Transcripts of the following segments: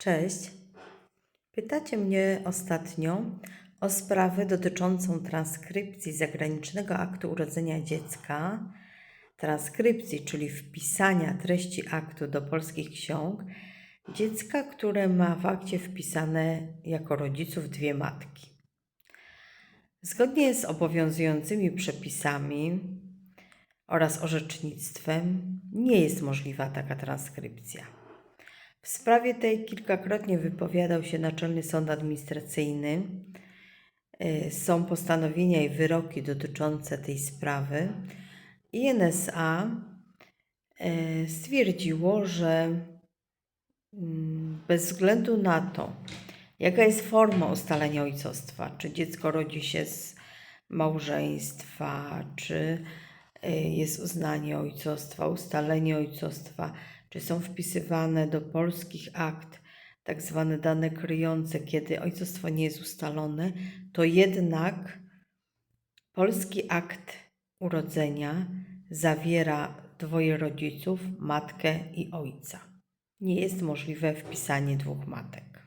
Cześć. Pytacie mnie ostatnio o sprawę dotyczącą transkrypcji zagranicznego aktu urodzenia dziecka, transkrypcji, czyli wpisania treści aktu do polskich ksiąg dziecka, które ma w akcie wpisane jako rodziców dwie matki. Zgodnie z obowiązującymi przepisami oraz orzecznictwem nie jest możliwa taka transkrypcja. W sprawie tej kilkakrotnie wypowiadał się Naczelny Sąd Administracyjny. Y, Są postanowienia i wyroki dotyczące tej sprawy. I NSA y, stwierdziło, że mm, bez względu na to, jaka jest forma ustalenia ojcostwa, czy dziecko rodzi się z małżeństwa, czy y, jest uznanie ojcostwa, ustalenie ojcostwa, czy są wpisywane do polskich akt tak zwane dane kryjące, kiedy ojcostwo nie jest ustalone, to jednak polski akt urodzenia zawiera dwoje rodziców, matkę i ojca. Nie jest możliwe wpisanie dwóch matek.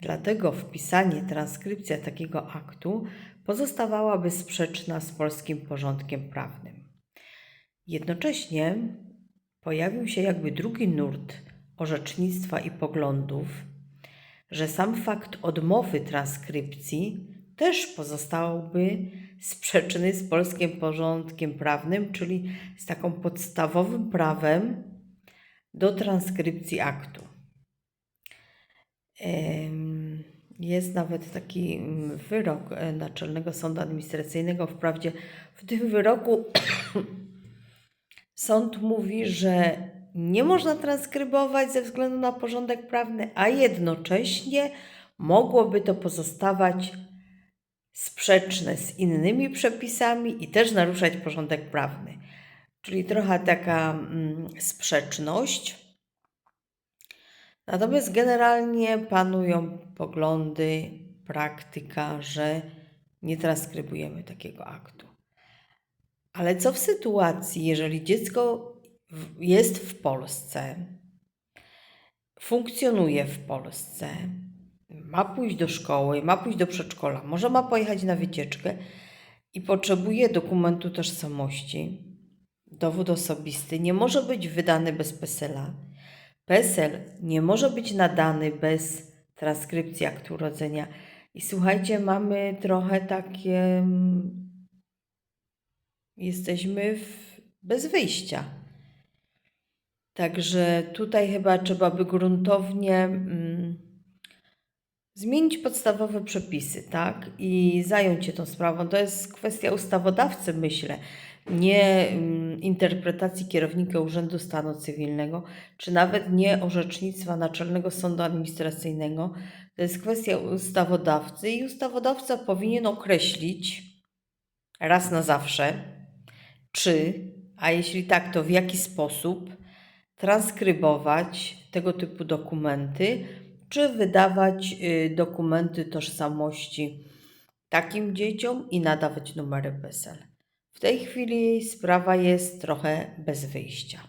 Dlatego wpisanie, transkrypcja takiego aktu pozostawałaby sprzeczna z polskim porządkiem prawnym. Jednocześnie pojawił się jakby drugi nurt orzecznictwa i poglądów, że sam fakt odmowy transkrypcji też pozostałby sprzeczny z polskim porządkiem prawnym, czyli z taką podstawowym prawem do transkrypcji aktu. Jest nawet taki wyrok Naczelnego Sądu Administracyjnego. Wprawdzie w tym wyroku sąd mówi, że nie można transkrybować ze względu na porządek prawny, a jednocześnie mogłoby to pozostawać sprzeczne z innymi przepisami i też naruszać porządek prawny. Czyli trochę taka mm, sprzeczność. Natomiast generalnie panują poglądy, praktyka, że nie transkrybujemy takiego aktu. Ale co w sytuacji, jeżeli dziecko jest w Polsce, funkcjonuje w Polsce, ma pójść do szkoły, ma pójść do przedszkola, może ma pojechać na wycieczkę i potrzebuje dokumentu tożsamości, dowód osobisty, nie może być wydany bez PESEL-a. PESEL nie może być nadany bez transkrypcji aktu urodzenia. I słuchajcie, mamy trochę takie. Jesteśmy w, bez wyjścia. Także tutaj chyba trzeba by gruntownie mm, zmienić podstawowe przepisy, tak? I zająć się tą sprawą. To jest kwestia ustawodawcy, myślę, nie mm, interpretacji kierownika Urzędu Stanu Cywilnego, czy nawet nie orzecznictwa Naczelnego Sądu Administracyjnego. To jest kwestia ustawodawcy i ustawodawca powinien określić raz na zawsze, czy, a jeśli tak, to w jaki sposób transkrybować tego typu dokumenty, czy wydawać y, dokumenty tożsamości takim dzieciom i nadawać numery PESEL. W tej chwili sprawa jest trochę bez wyjścia.